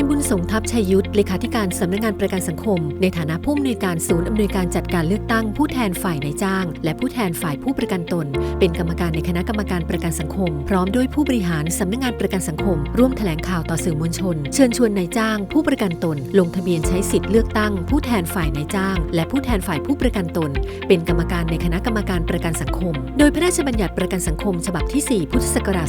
ายบุญสงทัพชัยยุทธเลขาธิการสำนักงานประกันสังคม ในฐานะผู้อำนวยการศูนย์อำนวยการจัดการเลือกตั้งผู้แทนฝ่ายนายจ้าง และผู้แทนฝ่ายผู้ประกันตน เป็นกรรมการในคณะกรรมการประกันสังคม พร้อมด้วยผู้บริหารสำนักงานประกันสังคม ร่วมแถลงข่าวต่อสื่อมวลชน เชิญชวนนายจ้าง ผู้ประกันตน ลงทะเบียนใช้สิทธิ์เลือกตั้ง ผู้แทนฝ่ายนายจ้าง และผู้แทนฝ่ายผู้ประกันตน เป็นกรรมการในคณะกรรมการประกันสังคม โดยพระราชบัญญัติประกันสังคม ฉบับที่ 4 พุทธศักราช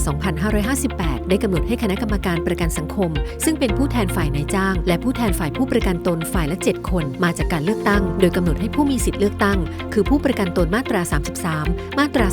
2558 ได้กำหนดให้คณะกรรมการประกันสังคม ซึ่งเป็นผู้แทนนฝ่ายนายจ้าง และผู้แทนฝ่ายผู้ประกันตนฝ่ายละ 7 คน มาจากการเลือกตั้ง โดยกำหนดให้ผู้มีสิทธิ์เลือกตั้ง คือผู้ประกันตนมาตรา 33 มาตรา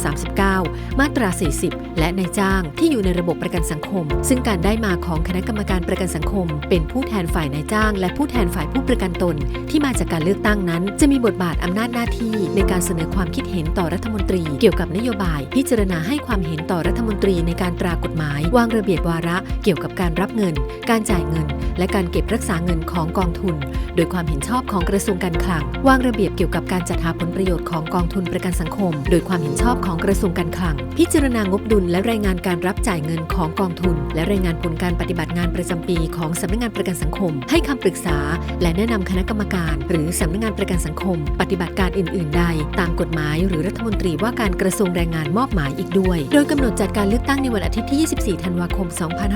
39 มาตรา 40 และนายจ้างที่อยู่ในระบบประกันสังคม ซึ่งการได้มาของคณะกรรมการประกันสังคม เป็นผู้แทนฝ่ายนายจ้าง และผู้แทนฝ่ายผู้ประกันตน ที่มาจากการเลือกตั้งนั้น จะมีบทบาทอำนาจหน้าที่ ในการเสนอความคิดเห็นต่อรัฐมนตรี เกี่ยวกับนโยบาย พิจารณาให้ความเห็นต่อรัฐมนตรีในการตรากฎหมายวางระเบียบวาระเกี่ยวกับการรับเงิน การจ่ายเงินและการเก็บรักษาเงินของกองทุน โดยความเห็นชอบของกระทรวงการคลัง วางระเบียบเกี่ยวกับการจัดหาผลประโยชน์ของกองทุนประกันสังคม โดยความเห็นชอบของกระทรวงการคลัง พิจารณางบดุลและรายงานการรับจ่ายเงินของกองทุน และรายงานผลการปฏิบัติงานประจำปีของสำนักงานประกันสังคม ให้คำปรึกษา และแนะนำคณะกรรมการ หรือสำนักงานประกันสังคม ปฏิบัติการอื่น ๆ ใด ตามกฎหมาย หรือรัฐมนตรีว่าการกระทรวงแรงงานมอบหมายอีกด้วย โดยกำหนดจัดการเลือกตั้งในวันอาทิตย์ที่ 24 ธันวาคม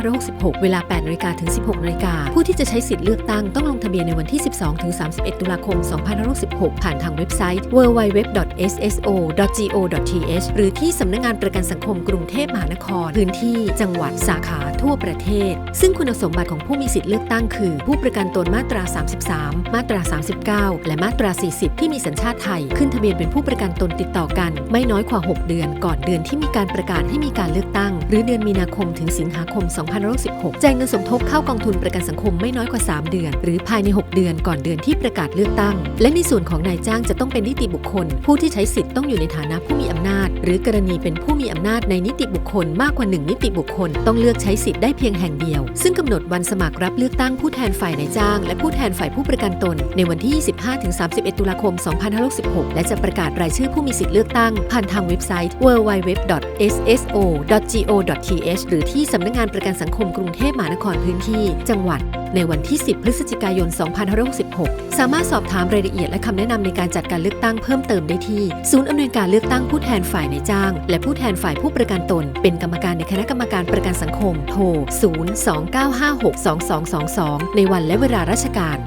2566 เวลา 8นาฬิกาถึง 16นาฬิกาผู้ที่จะใช้สิทธิ์เลือกตั้งต้องลงทะเบียนในวันที่ 12-31 ตุลาคม 2566 ผ่านทางเว็บไซต์ www.sso.go.th หรือที่สำนักงานประกันสังคมกรุงเทพมหานคร พื้นที่ จังหวัด สาขาทั่วประเทศ ซึ่งคุณสมบัติของผู้มีสิทธิ์เลือกตั้งคือ ผู้ประกันตนมาตรา 33 มาตรา 39 และมาตรา 40 ที่มีสัญชาติไทย ขึ้นทะเบียนเป็นผู้ประกันตนติดต่อกัน ไม่น้อยกว่า 6 เดือน ก่อนเดือนที่มีการประกาศให้มีการเลือกตั้ง หรือเดือนมีนาคมถึงสิงหาคม 2516แจ่ายเงินสมทบเข้ากองทุนประกันสังคมไม่น้อยกว่า 3 เดือน หรือภายใน 6 เดือนก่อนเดือนที่ประกาศเลือกตั้ง และในส่วนของนายจ้างจะต้องเป็นนิติบุคคล ผู้ที่ใช้สิทธิ์ต้องอยู่ในฐานะผู้มีอำนาจ หรือกรณีเป็นผู้มีอำนาจในนิติบุคคลมากกว่า 1 นิติบุคคล ต้องเลือกใช้สิทธิ์ได้เพียงแห่งเดียว ซึ่งกำหนดวันสมัครรับเลือกตั้งผู้แทนฝ่ายนายจ้าง และผู้แทนฝ่ายผู้ประกันตน ในวันที่ 25-31 ตุลาคม 2566 และจะประกาศรายชื่อผู้มีสิทธิ์เลือกตั้งผ่านทางเว็บไซต์ www.sso.go.th หรือที่สำนักงานประกันสังคมกรุงเทพมหานครพื้นที่จังหวัด ในวันที่ 10 พฤศจิกายน 2566 สามารถสอบถามรายละเอียดและคำแนะนำในการจัดการเลือกตั้งเพิ่มเติมได้ที่ ศูนย์อำนวยการเลือกตั้งผู้แทนฝ่ายนายจ้าง และผู้แทนฝ่ายผู้ประกันตน เป็นกรรมการในคณะกรรมการประกันสังคม โทร 029562222 ในวันและเวลาราชการ